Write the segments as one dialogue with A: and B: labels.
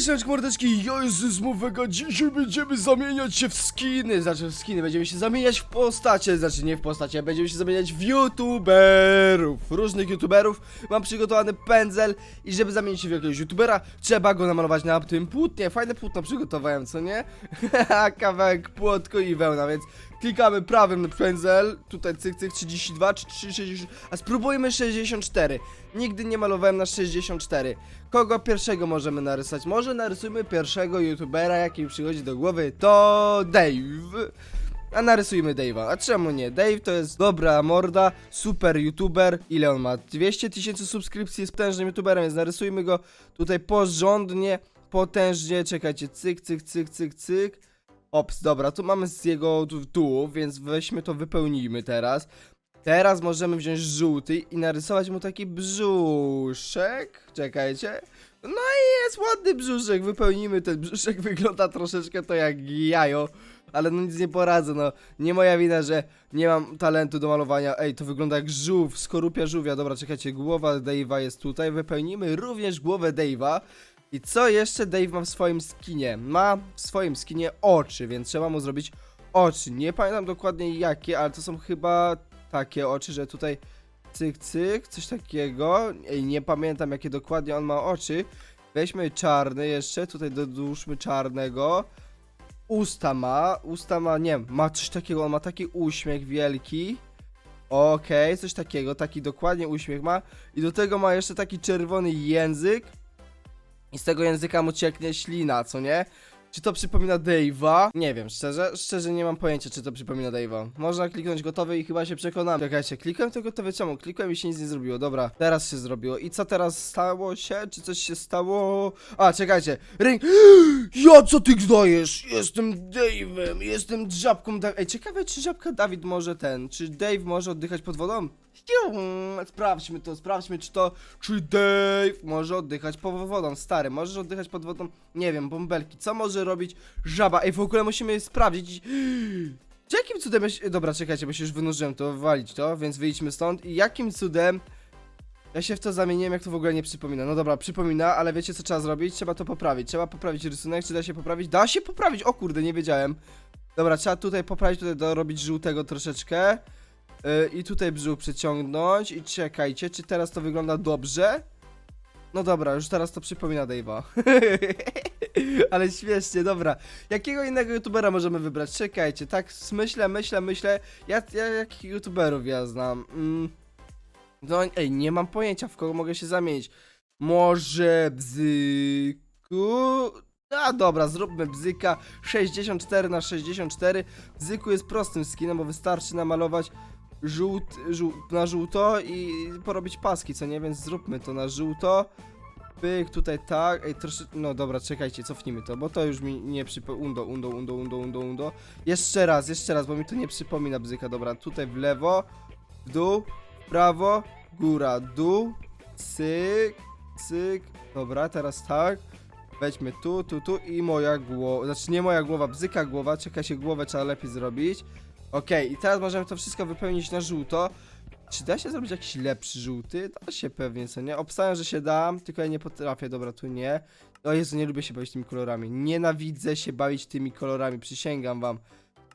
A: Cześć, mordeczki, ja jestem z Mowego, dzisiaj będziemy zamieniać się w skiny, znaczy w skiny, będziemy się zamieniać w postacie, znaczy nie w postacie, będziemy się zamieniać w youtuberów, różnych youtuberów, mam przygotowany pędzel i żeby zamienić się w jakiegoś youtubera, trzeba go namalować na tym płótnie, fajne płótno przygotowałem, co nie? Kawałek płotko i wełna, więc klikamy prawym pędzel, tutaj cyk cyk 32 czy 360, a spróbujmy 64, nigdy nie malowałem na 64, Kogo pierwszego możemy narysować? Może narysujmy pierwszego youtubera, jaki przychodzi do głowy, to Dave. A narysujmy Dave'a. A czemu nie? Dave to jest dobra morda, super youtuber. Ile on ma? 200 tysięcy subskrypcji, jest potężnym youtuberem, więc narysujmy go tutaj porządnie, potężnie. Czekajcie, cyk, cyk, cyk, cyk, cyk. Ops, dobra, tu mamy z jego tu, tu, więc weźmy to, wypełnijmy teraz. Teraz możemy wziąć żółty i narysować mu taki brzuszek. Czekajcie. No i jest ładny brzuszek, wypełnimy ten brzuszek, wygląda troszeczkę to jak jajo, ale no nic nie poradzę, no nie moja wina, że nie mam talentu do malowania, ej, to wygląda jak żółw, skorupia żółwia, dobra, czekajcie, głowa Dave'a jest tutaj, wypełnimy również głowę Dave'a i co jeszcze Dave ma w swoim skinie? Ma w swoim skinie oczy, więc trzeba mu zrobić oczy, nie pamiętam dokładnie jakie, ale to są chyba takie oczy, że tutaj cyk, cyk, coś takiego. Ej, nie pamiętam jakie dokładnie on ma oczy. Weźmy czarny jeszcze, tutaj dodłóżmy czarnego. Usta ma, usta ma, nie wiem, ma coś takiego, on ma taki uśmiech wielki. Okej, coś takiego, taki dokładnie uśmiech ma. I do tego ma jeszcze taki czerwony język. I z tego języka mu cieknie ślina, co nie? Czy to przypomina Dave'a? Nie wiem, szczerze, szczerze nie mam pojęcia, czy to przypomina Dave'a. Można kliknąć gotowy i chyba się przekonam. Czekajcie, klikłem to gotowy, czemu? Klikłem i się nic nie zrobiło, dobra. Teraz się zrobiło. I co teraz stało się? Czy coś się stało? A, czekajcie, ring... Ja co ty dajesz? Jestem Dave'em, jestem żabką. Ej, ciekawe, czy żabka Dawid może ten, czy Dave może oddychać pod wodą? Sprawdźmy to, sprawdźmy czy to, czy Dave może oddychać pod wodą, stary, możesz oddychać pod wodą, nie wiem, bąbelki, co może robić żaba, ej, w ogóle musimy sprawdzić, jakim cudem, ja się... dobra, czekajcie, bo się już wynurzyłem to, walić to, więc wyjdźmy stąd i jakim cudem ja się w to zamieniłem, jak to w ogóle nie przypomina, no dobra, przypomina, ale wiecie co trzeba zrobić? Trzeba to poprawić, trzeba poprawić rysunek, czy da się poprawić? Da się poprawić, o kurde, nie wiedziałem. Dobra, trzeba tutaj poprawić, tutaj dorobić żółtego troszeczkę. Yy, I tutaj brzuch przyciągnąć i czekajcie, czy teraz to wygląda dobrze? No dobra, już teraz to przypomina Dave'a. Ale śmiesznie, dobra. Jakiego innego youtubera możemy wybrać? Czekajcie, tak myślę, myślę, myślę. Ja, ja jakich youtuberów ja znam? Mm. No ej, nie mam pojęcia, w kogo mogę się zamienić. Może Bzyku? A dobra, zróbmy Bzyka 64 na 64 Bzyku jest prostym skinem, bo wystarczy namalować żółt, żół, na żółto i porobić paski, co nie? Więc zróbmy to na żółto. Pyk, tutaj tak. Ej, trosze... No dobra, czekajcie, cofnijmy to, bo to już mi nie przypomina. Undo, undo, undo, undo, undo, undo. Jeszcze raz, jeszcze raz, bo mi to nie przypomina bzyka. Dobra, tutaj w lewo, w dół, w prawo, góra, dół, cyk, cyk. Dobra, teraz tak. Weźmy tu, tu, tu i moja głowa. Znaczy nie moja głowa, bzyka głowa. Czekaj się, głowę trzeba lepiej zrobić. Okej, i teraz możemy to wszystko wypełnić na żółto. Czy da się zrobić jakiś lepszy żółty? Da się pewnie, co nie? Obstawiam, że się da, tylko ja nie potrafię, dobra, tu nie. O Jezu, nie lubię się bawić tymi kolorami. Nienawidzę się bawić tymi kolorami, przysięgam wam.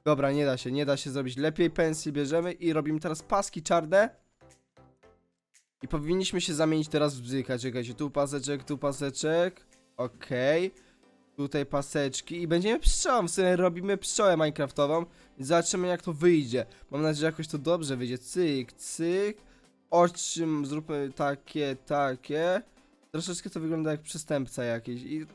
A: Dobra, nie da się, nie da się zrobić lepiej. Pensji bierzemy i robimy teraz paski czarne. I powinniśmy się zamienić teraz w bzyka. Czekajcie, tu paseczek, tu paseczek. Okej. Tutaj paseczki i będziemy pszczołą, w sumie robimy pszczołę minecraftową i zobaczymy jak to wyjdzie. Mam nadzieję, że jakoś to dobrze wyjdzie. Cyk, cyk. Oczy zróbmy takie, takie. Troszeczkę to wygląda jak przestępca jakiś. I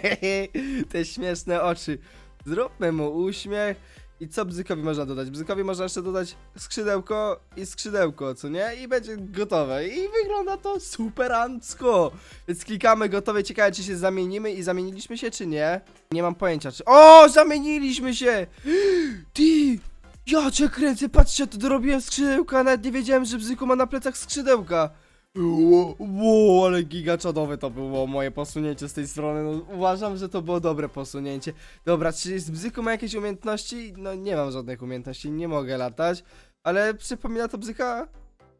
A: te śmieszne oczy. Zróbmy mu uśmiech. I co Bzykowi można dodać? Bzykowi można jeszcze dodać skrzydełko i skrzydełko, co nie? I będzie gotowe. I wygląda to superancko. Więc klikamy gotowe. Ciekawe, czy się zamienimy i zamieniliśmy się, czy nie? Nie mam pojęcia, czy... O, zamieniliśmy się! Ty! Ja cię kręcę, patrzcie, to dorobiłem skrzydełka, nawet nie wiedziałem, że Bzyku ma na plecach skrzydełka. Ło, ło, ale gigaczadowe to było moje posunięcie z tej strony. No, uważam, że to było dobre posunięcie. Dobra, czy z Bzyku ma jakieś umiejętności? No nie mam żadnych umiejętności, nie mogę latać. Ale przypomina to Bzyka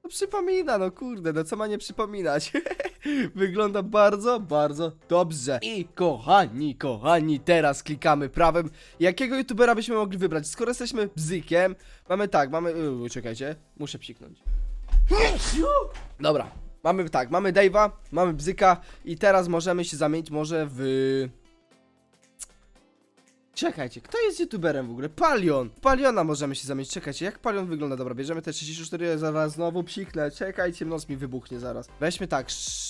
A: No przypomina, no kurde, no co ma nie przypominać? Wygląda bardzo, bardzo dobrze. I kochani, kochani, teraz klikamy prawym. Jakiego youtubera byśmy mogli wybrać? Skoro jesteśmy bzykiem, mamy tak, mamy... Yy, czekajcie, muszę psiknąć. Dobra, mamy tak, mamy Dave'a, mamy Bzyka i teraz możemy się zamienić może w... Czekajcie, kto jest youtuberem w ogóle? Palion! W Paliona możemy się zamienić, czekajcie, jak Palion wygląda? Dobra, bierzemy te 34, zaraz znowu psiknę, czekajcie, nos mi wybuchnie zaraz. Weźmy tak,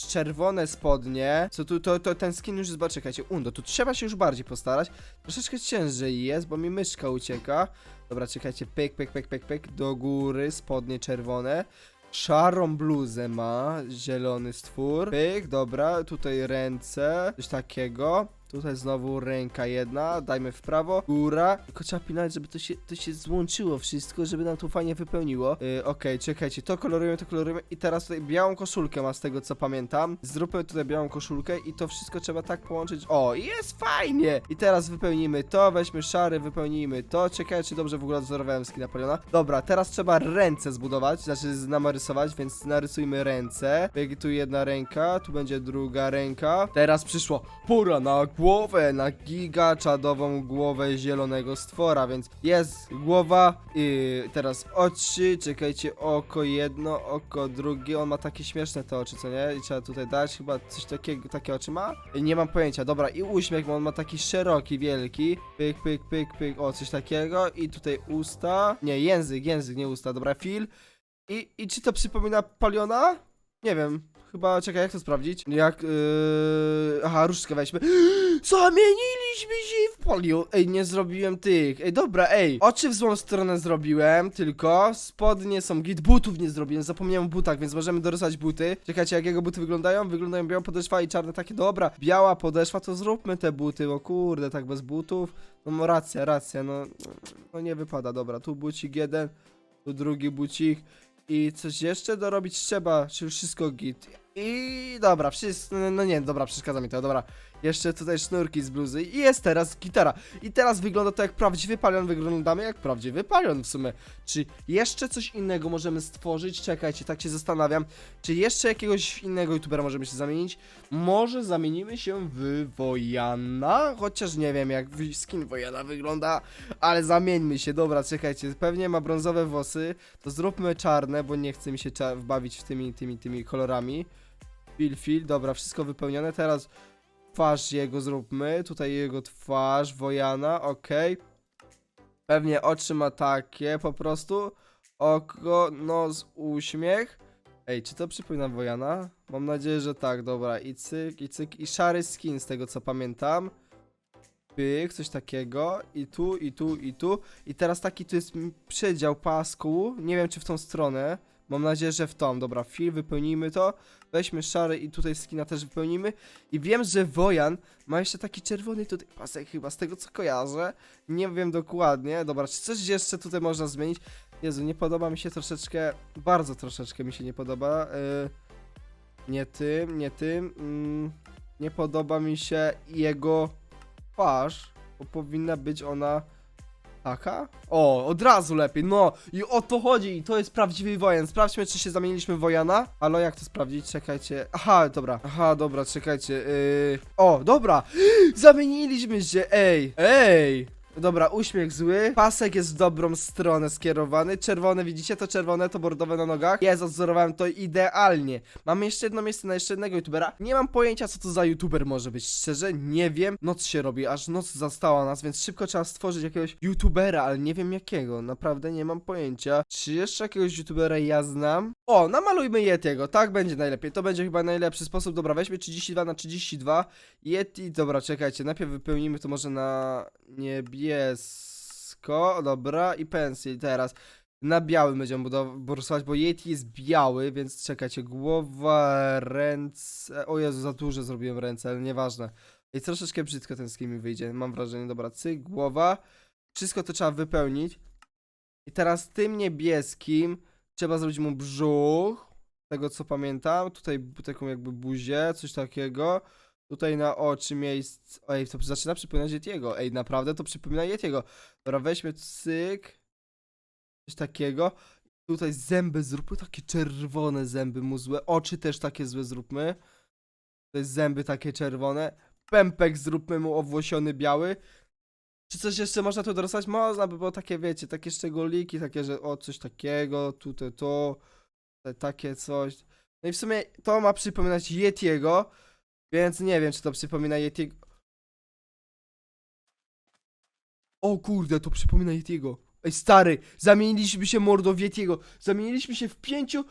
A: czerwone spodnie, co tu, to, to ten skin już jest, czekajcie, undo, tu trzeba się już bardziej postarać. Troszeczkę ciężej jest, bo mi myszka ucieka. Dobra, czekajcie, pyk, pyk, pyk, pyk, pyk, do góry, spodnie czerwone. Szarą bluzę ma, zielony stwór. Pyk, dobra, tutaj ręce, coś takiego. Tutaj znowu ręka jedna, dajmy w prawo, góra. Tylko trzeba pilnować, żeby to się, to się złączyło wszystko, żeby nam to fajnie wypełniło. Yy, Okej, czekajcie, to kolorujemy, to kolorujemy i teraz tutaj białą koszulkę ma z tego co pamiętam. Zróbmy tutaj białą koszulkę i to wszystko trzeba tak połączyć. O, jest fajnie! I teraz wypełnimy to, weźmy szary, wypełnijmy to. Czekaj, czy dobrze w ogóle odzorowałem skin Napoleona. Dobra, teraz trzeba ręce zbudować, znaczy narysować, więc narysujmy ręce. Tu jedna ręka, tu będzie druga ręka. Teraz przyszło pora na głowę, na giga czadową głowę zielonego stwora, więc jest głowa i teraz oczy, czekajcie, oko jedno, oko drugie, on ma takie śmieszne te oczy, co nie? I trzeba tutaj dać, chyba coś takiego, takie oczy ma? Nie mam pojęcia, dobra, i uśmiech, bo on ma taki szeroki, wielki, pyk, pyk, pyk, pyk, o, coś takiego i tutaj usta, nie, język, język, nie usta, dobra, fil i, i czy to przypomina Paliona? Nie wiem. Chyba, czekaj, jak to sprawdzić? Jak, yy... Aha, różdżkę weźmy. Zamieniliśmy się w Palion. Ej, nie zrobiłem tych. Ej, dobra, ej. Oczy w złą stronę zrobiłem, tylko spodnie są git. Butów nie zrobiłem, zapomniałem o butach, więc możemy dorysować buty. Czekajcie, jak jego buty wyglądają? Wyglądają biała podeszwa i czarne takie. Dobra, biała podeszwa, to zróbmy te buty, bo kurde, tak bez butów. No, no racja, racja, no, no nie wypada, dobra. Tu bucik jeden, tu drugi bucik. I coś jeszcze dorobić trzeba, czy już wszystko git. I dobra, wszystko, no nie, dobra, przeszkadza mi to, dobra. Jeszcze tutaj sznurki z bluzy i jest teraz gitara. I teraz wygląda to jak prawdziwy palion, wyglądamy jak prawdziwy palion w sumie. Czy jeszcze coś innego możemy stworzyć? Czekajcie, tak się zastanawiam. Czy jeszcze jakiegoś innego youtubera możemy się zamienić? Może zamienimy się w Wojana? Chociaż nie wiem jak skin Wojana wygląda, ale zamieńmy się, dobra, czekajcie, pewnie ma brązowe włosy, to zróbmy czarne, bo nie chce mi się wbawić w tymi, tymi, tymi kolorami. Fil, fil, dobra, wszystko wypełnione, teraz twarz jego zróbmy, tutaj jego twarz, Wojana, okej. Pewnie oczy ma takie po prostu, oko, nos, uśmiech. Ej, czy to przypomina Wojana? Mam nadzieję, że tak, dobra, i cyk, i cyk, i szary skin z tego co pamiętam. Pyk, coś takiego, i tu, i tu, i tu. I teraz taki tu jest przedział pasku, nie wiem czy w tą stronę. Mam nadzieję, że w tą. Dobra, fil, wypełnijmy to. Weźmy szary i tutaj skina też wypełnimy. I wiem, że Wojan ma jeszcze taki czerwony tutaj pasek chyba, z tego co kojarzę. Nie wiem dokładnie. Dobra, czy coś jeszcze tutaj można zmienić? Jezu, nie podoba mi się troszeczkę, bardzo troszeczkę mi się nie podoba. Yy, nie tym, nie tym. Mm, nie podoba mi się jego twarz, bo powinna być ona taka? O, od razu lepiej, no i o to chodzi, to jest prawdziwy wojan. Sprawdźmy, czy się zamieniliśmy w wojana. Halo, jak to sprawdzić? Czekajcie. Aha, dobra, aha, dobra, czekajcie. Yy... O, dobra, zamieniliśmy się, ej, ej. Dobra, uśmiech zły. Pasek jest w dobrą stronę skierowany. Czerwone, widzicie to czerwone, to bordowe na nogach. Jest, odzorowałem to idealnie. Mamy jeszcze jedno miejsce na jeszcze jednego youtubera. Nie mam pojęcia, co to za youtuber może być. Szczerze, nie wiem. Noc się robi, aż noc zastała nas, więc szybko trzeba stworzyć jakiegoś youtubera, ale nie wiem jakiego. Naprawdę nie mam pojęcia. Czy jeszcze jakiegoś youtubera ja znam? O, namalujmy Yetiego, tak będzie najlepiej. To będzie chyba najlepszy sposób. Dobra, weźmy 32 na 32. Yeti, dobra, czekajcie, najpierw wypełnimy to może na niebiesko, dobra, i pensil teraz. Na białym będziemy rysować, bo Yeti jest biały, więc czekajcie, głowa, ręce, o Jezu, za duże zrobiłem ręce, ale nieważne. I troszeczkę brzydko ten skin mi wyjdzie, mam wrażenie, dobra, cyk, głowa, wszystko to trzeba wypełnić. I teraz tym niebieskim trzeba zrobić mu brzuch, tego co pamiętam, tutaj taką jakby buzię, coś takiego. Tutaj na oczy miejsc. Ej, to zaczyna przypominać Yetiego. Ej, naprawdę to przypomina Yetiego. Dobra, weźmy cyk. Coś takiego. Tutaj zęby zróbmy, takie czerwone zęby mu złe. Oczy też takie złe zróbmy. Jest zęby takie czerwone. Pępek zróbmy mu owłosiony biały. Czy coś jeszcze można tu dorosłać? Można by było takie, wiecie, takie szczególiki, takie, że o, coś takiego, tutaj to, tutaj takie coś. No i w sumie to ma przypominać Yetiego, więc nie wiem, czy to przypomina Yetiego. O kurde, to przypomina Yetiego. Ej, stary, zamieniliśmy się mordo w Yetiego. Zamieniliśmy się w pięciu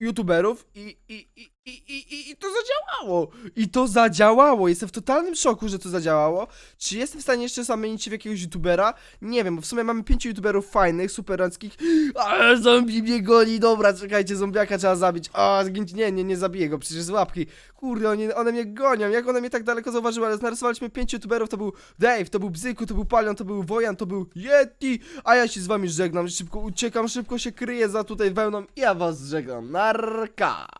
A: youtuberów i, i, i, i, i, i, i to zadziałało. I to zadziałało. Jestem w totalnym szoku, że to zadziałało. Czy jestem w stanie jeszcze zamienić się w jakiegoś youtubera? Nie wiem, bo w sumie mamy pięciu youtuberów fajnych, superackich. Ale zombie mnie goni. Dobra, czekajcie, zombiaka trzeba zabić. A, nie, nie, nie zabiję go, przecież z łapki. Kurde, oni, one mnie gonią. Jak one mnie tak daleko zauważyły, ale narysowaliśmy pięciu youtuberów, to był Dave, to był Bzyku, to był Palion, to był Wojan, to był Yeti, a ja się z wami żegnam, szybko uciekam, szybko się kryję za tutaj wełną i ja was żegnam. Narka!